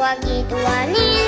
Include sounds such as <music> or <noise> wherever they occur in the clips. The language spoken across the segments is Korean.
손 모아 기도하는 손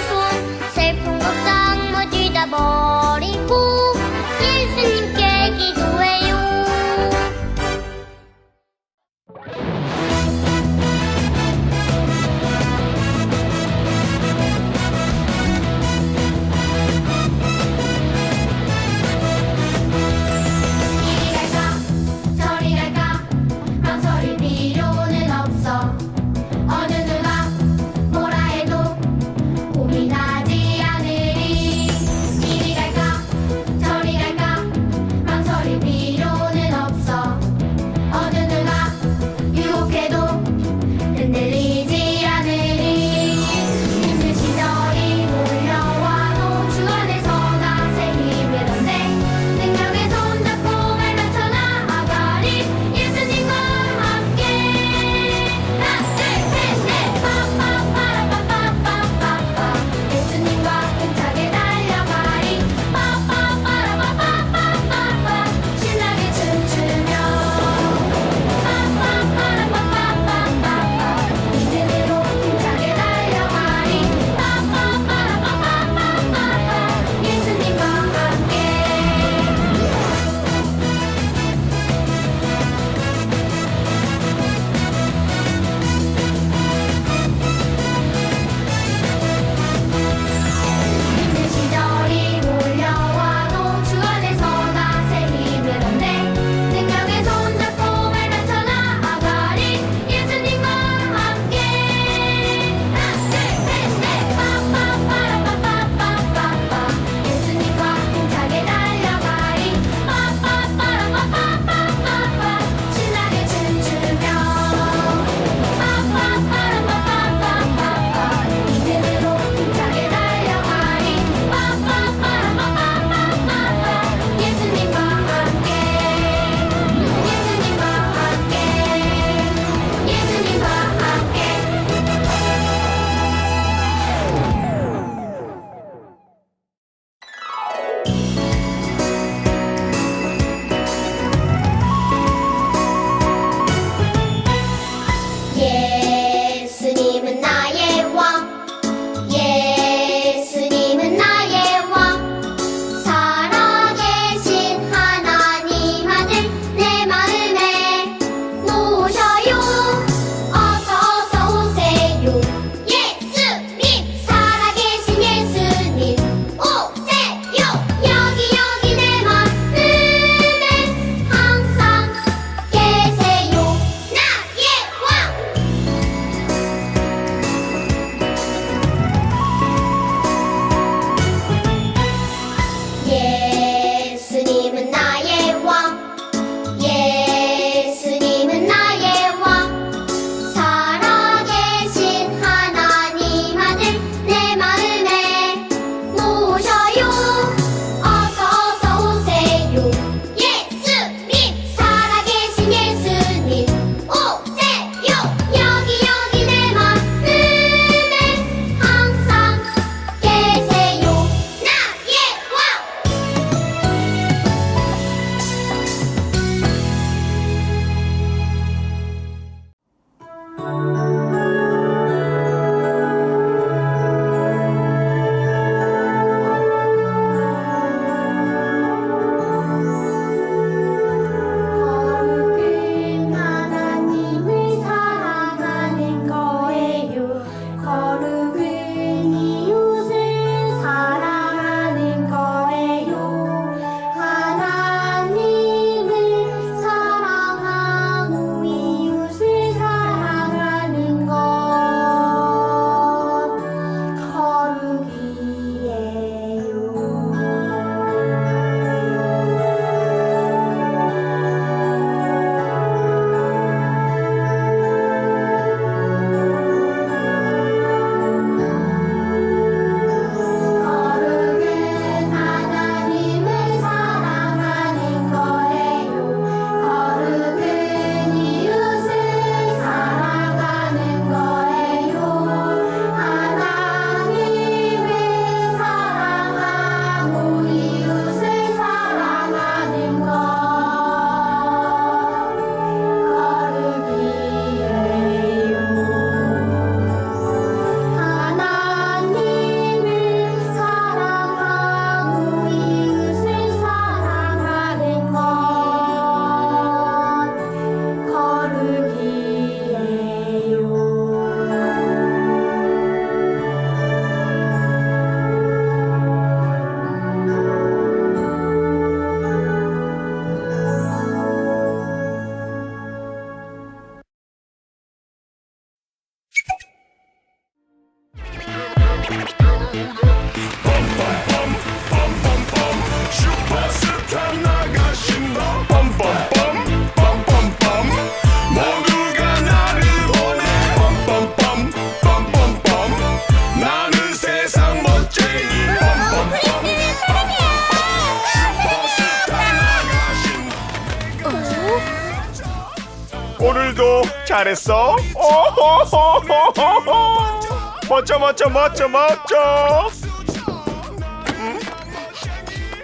멋져 멋져 멋져.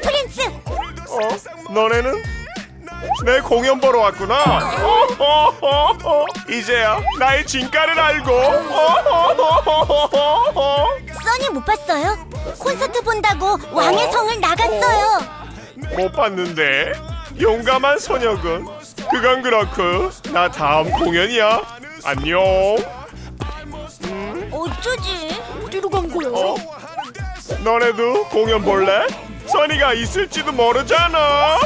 프린스 어? 너네는 내 공연 보러 왔구나. 오호호호. <laughs> 이제야 나의 진가를 알고. 오호호호호호. <laughs> 써니 못 봤어요? 콘서트 본다고 왕의 성을 나갔어요 못 봤는데 용감한 소녀군. 그건 그렇고 나 다음 공연이야. 안녕. 어쩌지? 어? 너네도 공연 볼래? 써니가 있을지도 모르잖아.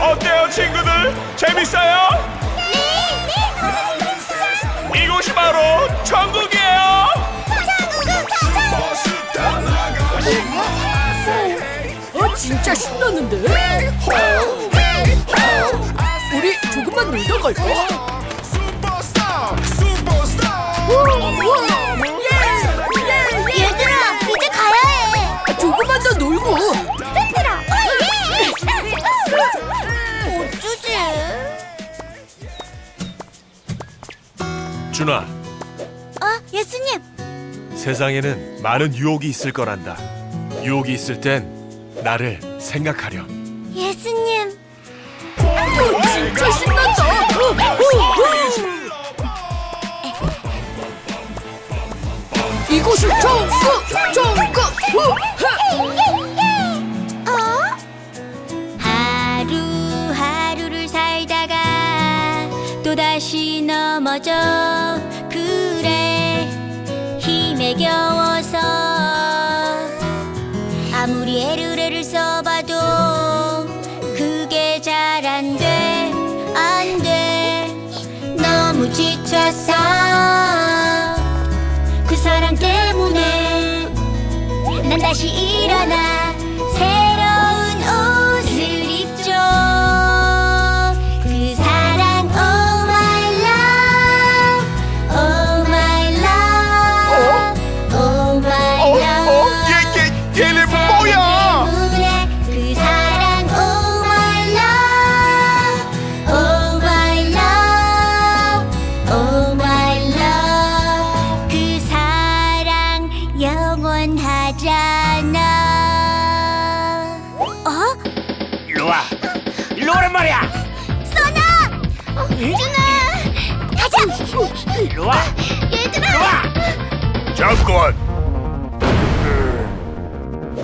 어때요, 친구들? 재밌어요? 네, 네, 이곳이 바로 천국이에요. 어, 진짜 신나는데? 우리 조금만 놀다 갈까? 얘들아 이제 가야 해 조금만 더 놀고 얘들아 어쩌지? 준아, 어 예수님 세상에는 많은 유혹이 있을 거란다. 유혹이 있을 땐 나를 생각하렴. 예수님 진짜 신난다 어, 어, 어. 후, 하. 어? 하루하루를 살다가 또다시 넘어져 그래 힘에 겨워서 아무리 애를 애를 써봐도 그게 잘 안 돼 안 돼 너무 지쳤어 난 다시 일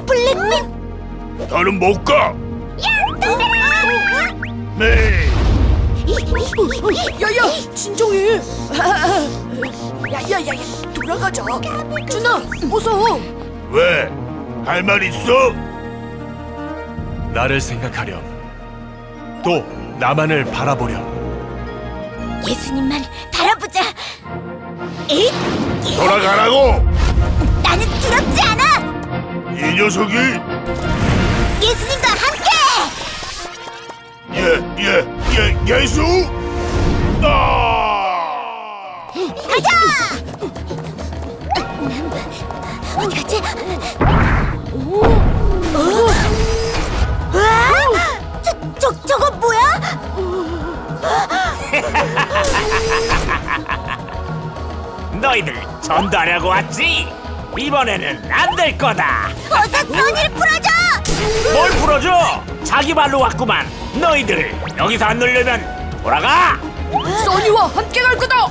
블랙핀! 너는 못 가. 야! 동들아! 네. 야야 진정해 야야야 야 돌아가자 준아 어서 왜? 할 말 있어? 나를 생각하렴. 또 나만을 바라보렴. 예수님만 바라보자! 에잇! 돌아가라고. 나는 두렵지 않아! 이 녀석이 예수님과 함께! 예, 예, 예, 예수. 아! 가자! 어디 갔지? 오! 어? 와! 저, 저, 저거 뭐야? 너희들 전달하고 왔지? 이번에는 안 될 거다. 어서 써니를 풀어줘! 뭘 풀어줘? 자기 발로 왔구만. 너희들 여기서 안 놀려면 돌아가. 써니와 함께 갈 거다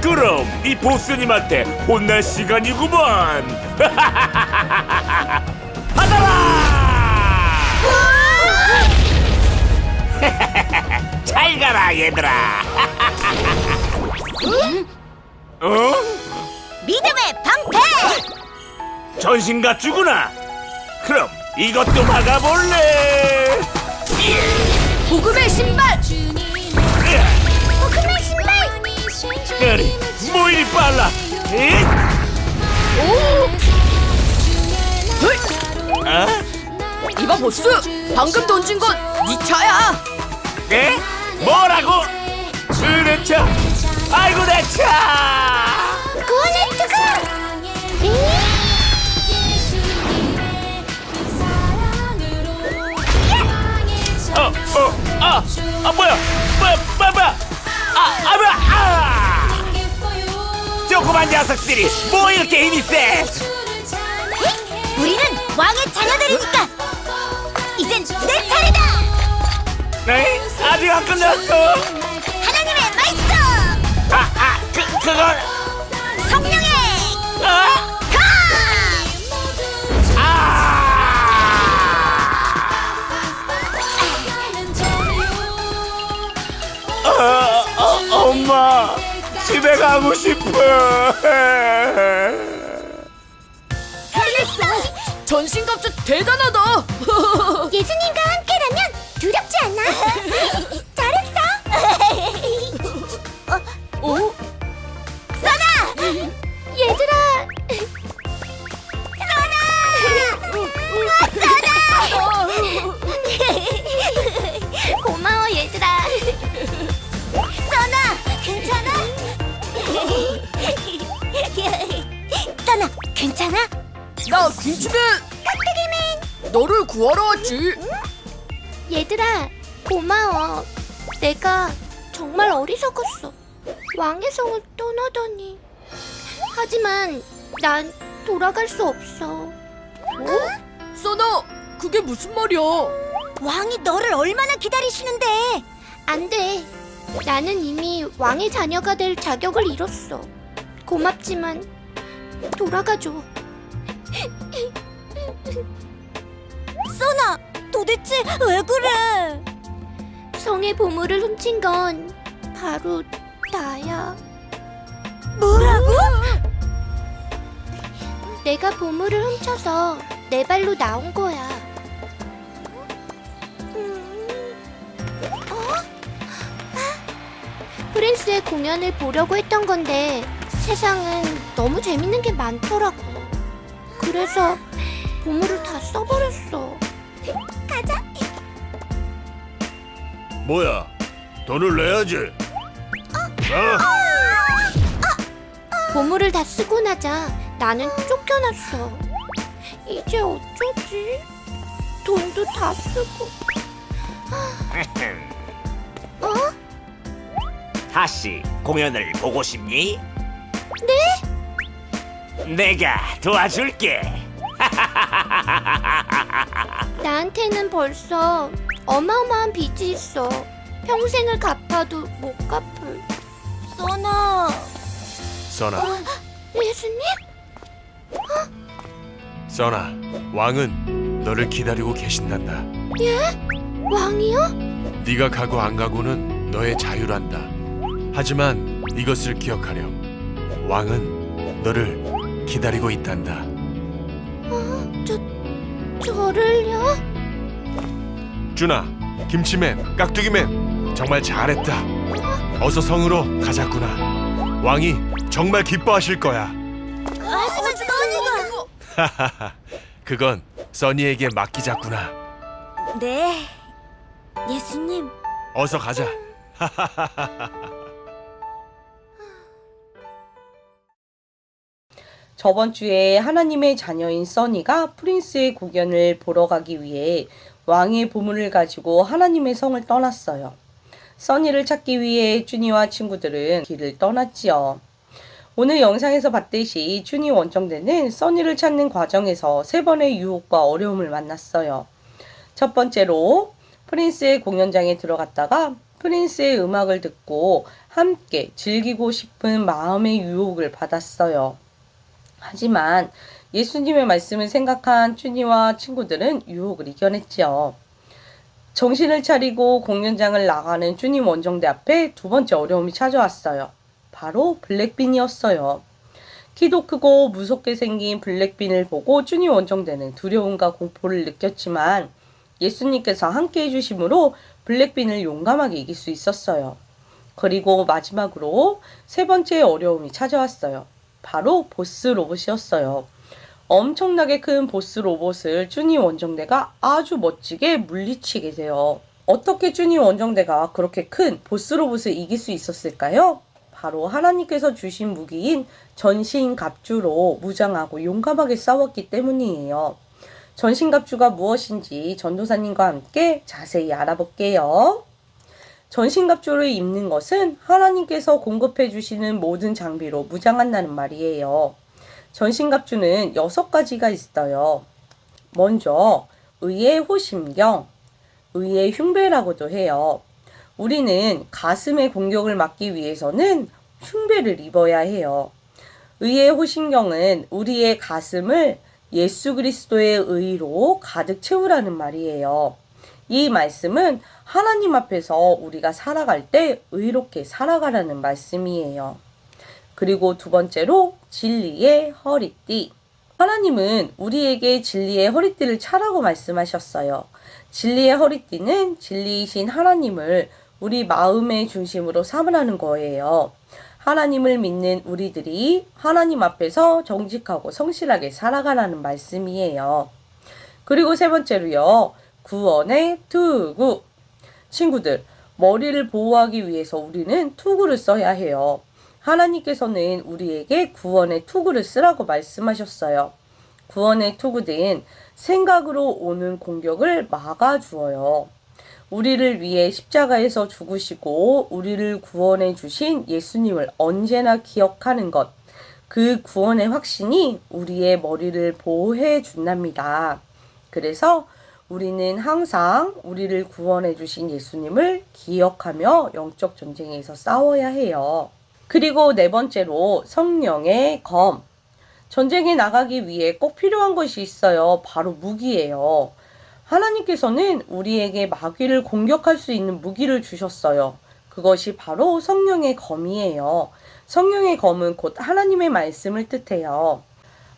그럼 이 보스님한테 혼날 시간이구먼. <laughs> 받아라. <laughs> 잘 가라 얘들아. <laughs> 어? 믿음의 방패! 전신 갖추구나. 그럼 이것도 막아볼래. 복음의 신발 포크맨 신발! 그래, 뭐 이리 빨라. 에? 어? 이봐 보스 방금 던진 건 네 차야 에? 뭐라고? 내 차. 아이고 내 차. 고네트가! 아, 아 뭐야? 뭐야? 뭐야? 뭐야? 아, 아 뭐야? 아! 조그만 녀석들이 뭐 이렇게 힘이 세? 우리는 왕의 자녀들이니까 이젠 내 차례다 네? 아직 안 끝났어. 하나님의 말씀 아, 아, 그 그건 아! 어, 어, 엄마 집에 가고 싶어. 잘했어 전신갑주 대단하다. 예수님과 함께라면 두렵지 않아 <laughs> 김치맨. 너를 구하러 왔지. 얘들아 고마워 내가 정말 어리석었어 왕의 성을 떠나다니 하지만 난 돌아갈 수 없어 어? 써나, 그게 무슨 말이야? 왕이 너를 얼마나 기다리시는데 안 돼 나는 이미 왕의 자녀가 될 자격을 잃었어 고맙지만 돌아가줘 써나 도대체 왜 그래? 성의 보물을 훔친 건 바로 나야. 뭐라고? 내가 보물을 훔쳐서 내 발로 나온 거야. 프린스의 공연을 보려고 했던 건데 세상은 너무 재밌는 게 많더라고. 그래서 보물을 다 써버렸어. 가자. 뭐야? 돈을 내야지. 자, 보물을 다 쓰고 나자 나는 쫓겨났어. 이제 어쩌지? 돈도 다 쓰고. <laughs> 어? 다시 공연을 보고 싶니? 네? 내가 도와줄게. 나한테는 벌써 어마어마한 빚이 있어. 평생을 갚아도 못 갚을. 써나. 써나, 예수님? 써나. 왕은 너를 기다리고 계신단다. 왕이요? 네가 가고 안 가고는 너의 자유란다. 하지만 이것을 기억하렴. 왕은 너를 기다리고 있단다. 저 저를요? 준아, 김치맨, 깍두기맨, 정말 잘했다. 어서 성으로 가자꾸나. 왕이 정말 기뻐하실 거야. 하지만 써니가. 그건 써니에게 맡기자꾸나. 네. 예수님. 어서 가자. 저번 주에 하나님의 자녀인 써니가 프린스의 공연을 보러 가기 위해 왕의 보물을 가지고 하나님의 성을 떠났어요. 써니를 찾기 위해 준이와 친구들은 길을 떠났지요. 오늘 영상에서 봤듯이 준이 원정대는 써니를 찾는 과정에서 세 번의 유혹과 어려움을 만났어요. 첫 번째로 프린스의 공연장에 들어갔다가 프린스의 음악을 듣고 함께 즐기고 싶은 마음의 유혹을 받았어요. 하지만 예수님의 말씀을 생각한 쭈니와 친구들은 유혹을 이겨냈지요. 정신을 차리고 공연장을 나가는 쭈님 원정대 앞에 두 번째 어려움이 찾아왔어요. 바로 블랙빈이었어요. 키도 크고 무섭게 생긴 블랙빈을 보고 쭈니 원정대는 두려움과 공포를 느꼈지만 예수님께서 함께 해주심으로 블랙빈을 용감하게 이길 수 있었어요. 그리고 마지막으로 세 번째 어려움이 찾아왔어요. 바로 보스 로봇이었어요. 엄청나게 큰 보스 로봇을 쭈니 원정대가 아주 멋지게 물리치게 돼요. 어떻게 쭈니 원정대가 그렇게 큰 보스 로봇을 이길 수 있었을까요? 바로 하나님께서 주신 무기인 전신갑주로 무장하고 용감하게 싸웠기 때문이에요. 전신갑주가 무엇인지 전도사님과 함께 자세히 알아볼게요. 전신갑주를 입는 것은 하나님께서 공급해 주시는 모든 장비로 무장한다는 말이에요. 전신갑주는 여섯 가지가 있어요. 먼저 의의 호심경, 의의 흉배라고도 해요. 우리는 가슴의 공격을 막기 위해서는 흉배를 입어야 해요. 의의 호심경은 우리의 가슴을 예수 그리스도의 의로 가득 채우라는 말이에요. 이 말씀은 하나님 앞에서 우리가 살아갈 때 의롭게 살아가라는 말씀이에요. 그리고 두 번째로 진리의 허리띠. 하나님은 우리에게 진리의 허리띠를 차라고 말씀하셨어요. 진리의 허리띠는 진리이신 하나님을 우리 마음의 중심으로 삼으라는 거예요. 하나님을 믿는 우리들이 하나님 앞에서 정직하고 성실하게 살아가라는 말씀이에요. 그리고 세 번째로요. 구원의 투구. 친구들, 머리를 보호하기 위해서 우리는 투구를 써야 해요. 하나님께서는 우리에게 구원의 투구를 쓰라고 말씀하셨어요. 구원의 투구는 생각으로 오는 공격을 막아주어요. 우리를 위해 십자가에서 죽으시고 우리를 구원해 주신 예수님을 언제나 기억하는 것. 그 구원의 확신이 우리의 머리를 보호해 준답니다. 그래서 우리는 항상 우리를 구원해 주신 예수님을 기억하며 영적 전쟁에서 싸워야 해요. 그리고 네 번째로 성령의 검. 전쟁에 나가기 위해 꼭 필요한 것이 있어요. 바로 무기예요. 하나님께서는 우리에게 마귀를 공격할 수 있는 무기를 주셨어요. 그것이 바로 성령의 검이에요. 성령의 검은 곧 하나님의 말씀을 뜻해요.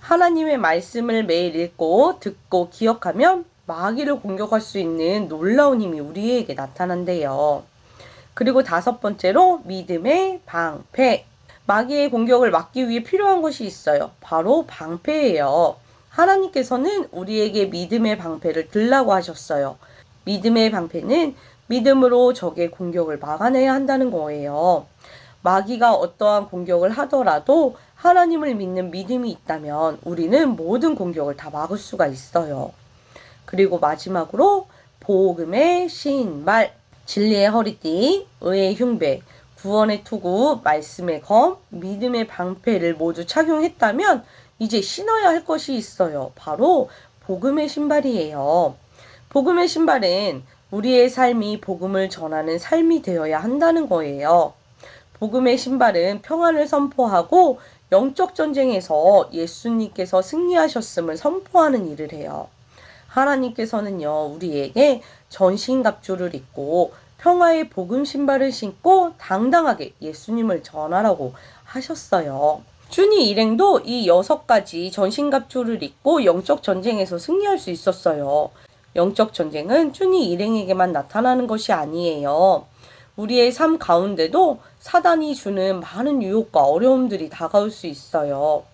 하나님의 말씀을 매일 읽고 듣고 기억하면 마귀를 공격할 수 있는 놀라운 힘이 우리에게 나타난대요. 그리고 다섯 번째로 믿음의 방패. 마귀의 공격을 막기 위해 필요한 것이 있어요. 바로 방패예요. 하나님께서는 우리에게 믿음의 방패를 들라고 하셨어요. 믿음의 방패는 믿음으로 적의 공격을 막아내야 한다는 거예요. 마귀가 어떠한 공격을 하더라도 하나님을 믿는 믿음이 있다면 우리는 모든 공격을 다 막을 수가 있어요. 그리고 마지막으로 복음의 신발, 진리의 허리띠, 의의 흉배, 구원의 투구, 말씀의 검, 믿음의 방패를 모두 착용했다면 이제 신어야 할 것이 있어요. 바로 복음의 신발이에요. 복음의 신발은 우리의 삶이 복음을 전하는 삶이 되어야 한다는 거예요. 복음의 신발은 평안을 선포하고 영적 전쟁에서 예수님께서 승리하셨음을 선포하는 일을 해요. 하나님께서는요, 우리에게 전신갑주를 입고 평화의 복음 신발을 신고 당당하게 예수님을 전하라고 하셨어요. 준이 일행도 이 여섯 가지 전신갑주를 입고 영적 전쟁에서 승리할 수 있었어요. 영적 전쟁은 준이 일행에게만 나타나는 것이 아니에요. 우리의 삶 가운데도 사단이 주는 많은 유혹과 어려움들이 다가올 수 있어요.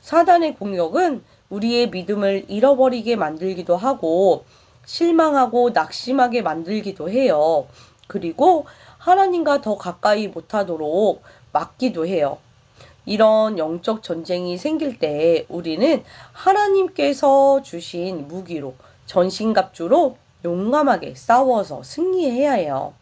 사단의 공격은 우리의 믿음을 잃어버리게 만들기도 하고 실망하고 낙심하게 만들기도 해요. 그리고 하나님과 더 가까이 못하도록 막기도 해요. 이런 영적 전쟁이 생길 때 우리는 하나님께서 주신 무기로 전신갑주로 용감하게 싸워서 승리해야 해요.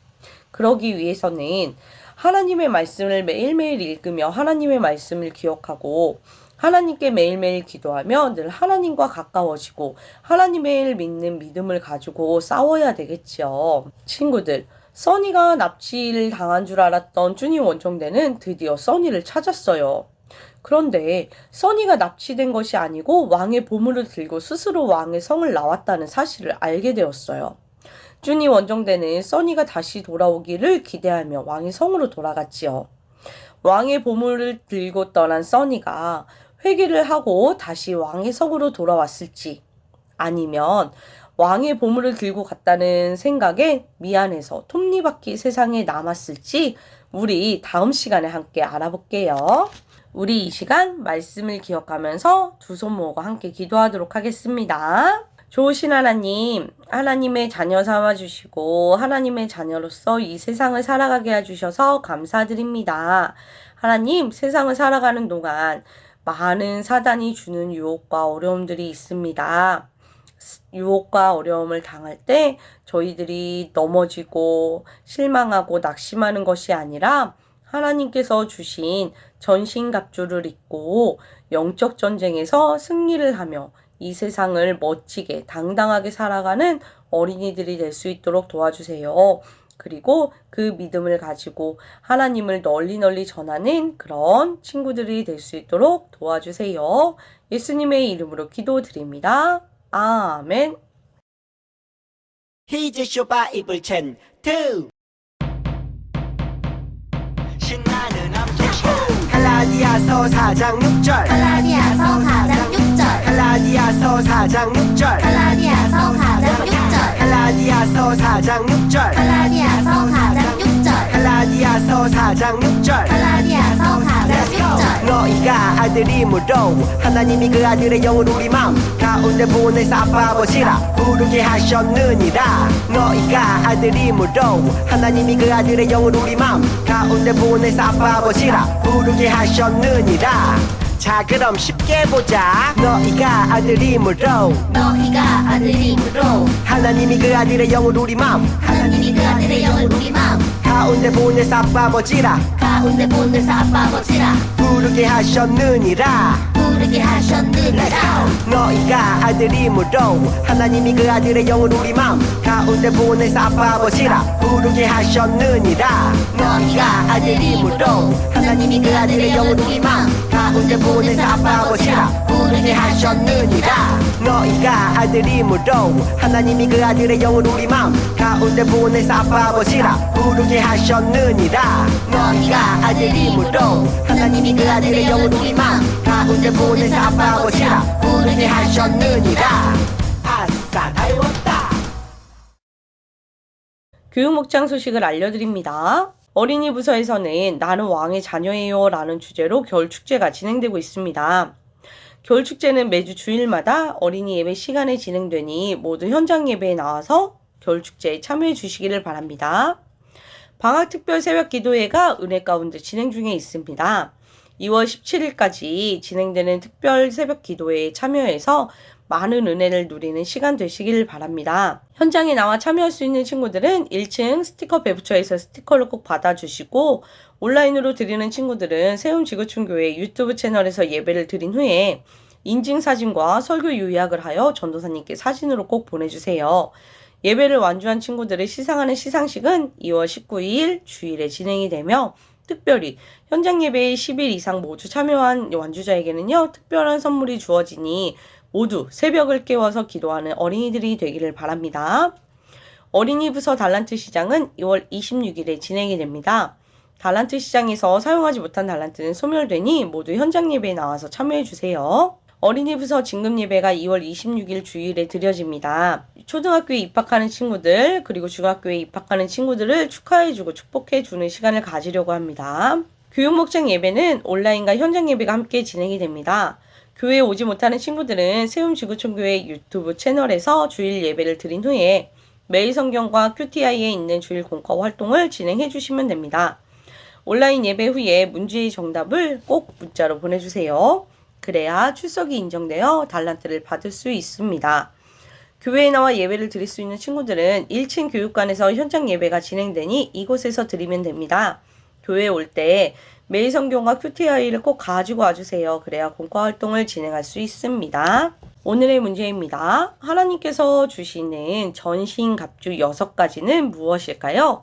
그러기 위해서는 하나님의 말씀을 매일매일 읽으며 하나님의 말씀을 기억하고 하나님께 매일매일 기도하며 늘 하나님과 가까워지고 하나님을 믿는 믿음을 가지고 싸워야 되겠지요. 친구들, 써니가 납치를 당한 줄 알았던 쭈니 원정대는 드디어 써니를 찾았어요. 그런데 써니가 납치된 것이 아니고 왕의 보물을 들고 스스로 왕의 성을 나왔다는 사실을 알게 되었어요. 쭈니 원정대는 써니가 다시 돌아오기를 기대하며 왕의 성으로 돌아갔지요. 왕의 보물을 들고 떠난 써니가 회개를 하고 다시 왕의 성으로 돌아왔을지 아니면 왕의 보물을 들고 갔다는 생각에 미안해서 톱니바퀴 세상에 남았을지 우리 다음 시간에 함께 알아볼게요. 우리 이 시간 말씀을 기억하면서 두 손 모으고 함께 기도하도록 하겠습니다. 좋으신 하나님, 하나님의 자녀 삼아 주시고 하나님의 자녀로서 이 세상을 살아가게 해 주셔서 감사드립니다. 하나님, 세상을 살아가는 동안 많은 사단이 주는 유혹과 어려움들이 있습니다. 유혹과 어려움을 당할 때 저희들이 넘어지고 실망하고 낙심하는 것이 아니라 하나님께서 주신 전신갑주를 입고 영적 전쟁에서 승리를 하며 이 세상을 멋지게 당당하게 살아가는 어린이들이 될 수 있도록 도와주세요. 그리고 그 믿음을 가지고 하나님을 널리 널리 전하는 그런 친구들이 될 수 있도록 도와주세요. 예수님의 이름으로 기도드립니다. 아멘. 히즈 쇼 바 이블 챈2 신나는 암캐시 갈라디아서 4장 6절 갈라디아서 4장 6절 갈라디아서 4장 6절 갈라디아서 4장 6절 갈라디아서 4장 6절. 갈라디아서 4장 6절. 갈라디아서 4장 6절. 갈라디아서 4장 6절. 너희가 아들이므로 하나님이 그 아들의 영을 우리 마음 가운데 아빠 아버지라. 부르게 하셨느니라. 너희가 아들이므로 하나님이 그 아들의 영을 우리 마음 가운데 아빠 아버지라. 부르게 하셨느니라 자 그럼 쉽게 보자. 너희가 아들이므로 너희가 아들이므로 하나님이 그 아들의 영을 우리 마음. 하나님이 그 아들의 영을 우리 마음. 가운데 아빠 아버지라. 가운데 아빠 아버지라. 부르게 하셨느니라 부르게 하셨느니라 너희가 아들이므로 하나님이 그 아들의 영을 우리 마음 가운데 보내서 아빠 아버지라 부르게 하셨느니라. 너희가 아들이므로 하나님이 그 아들의 영을 우리 마음 가운데 보내서 아빠 아버지라 부르게 하셨느니라. 너희가 아들이므로 하나님이 그 아들의 영을 우리 마음 가운데 아빠 아버지라. 부르게 하셨느니라. 너희가 아들이므로 하나님이 그 아들의 영을 우리 마음 가운데 아빠 아버지라. 부르게 하셨느니라. 아싸 다 외웠다. 교육 목장 소식을 알려드립니다. 어린이 부서에서는 나는 왕의 자녀예요 라는 주제로 겨울 축제가 진행되고 있습니다. 겨울 축제는 매주 주일마다 어린이 예배 시간에 진행되니 모두 현장 예배에 나와서 겨울 축제에 참여해 주시기를 바랍니다. 방학 특별 새벽 기도회가 은혜 가운데 진행 중에 있습니다. 2월 17일까지 진행되는 특별 새벽 기도회에 참여해서 많은 은혜를 누리는 시간 되시길 바랍니다. 현장에 나와 참여할 수 있는 친구들은 1층 스티커 배부처에서 스티커를 꼭 받아주시고 온라인으로 드리는 친구들은 세움 지구촌 교회 유튜브 채널에서 예배를 드린 후에 인증사진과 설교 요약을 하여 전도사님께 사진으로 꼭 보내주세요. 예배를 완주한 친구들을 시상하는 시상식은 2월 19일 주일에 진행이 되며 특별히 현장 예배에 10일 이상 모두 참여한 완주자에게는요, 특별한 선물이 주어지니 모두 새벽을 깨워서 기도하는 어린이들이 되기를 바랍니다. 어린이 부서 달란트 시장은 2월 26일에 진행이 됩니다. 달란트 시장에서 사용하지 못한 달란트는 소멸되니 모두 현장 예배에 나와서 참여해 주세요. 어린이 부서 진급 예배가 2월 26일 주일에 드려집니다. 초등학교에 입학하는 친구들 그리고 중학교에 입학하는 친구들을 축하해 주고 축복해 주는 시간을 가지려고 합니다. 교육 목장 예배는 온라인과 현장 예배가 함께 진행이 됩니다. 교회에 오지 못하는 친구들은 세움지구촌교회 유튜브 채널에서 주일 예배를 드린 후에 매일 성경과 QTI에 있는 주일 공과 활동을 진행해 주시면 됩니다. 온라인 예배 후에 문제의 정답을 꼭 문자로 보내주세요. 그래야 출석이 인정되어 달란트를 받을 수 있습니다. 교회에 나와 예배를 드릴 수 있는 친구들은 1층 교육관에서 현장 예배가 진행되니 이곳에서 드리면 됩니다. 교회에 올 때 매일 성경과 QTI를 꼭 가지고 와주세요. 그래야 공과 활동을 진행할 수 있습니다. 오늘의 문제입니다. 하나님께서 주시는 전신 갑주 6가지는 무엇일까요?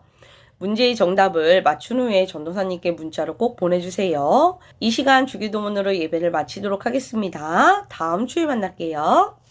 문제의 정답을 맞춘 후에 전도사님께 문자로 꼭 보내주세요. 이 시간 주기도문으로 예배를 마치도록 하겠습니다. 다음 주에 만날게요.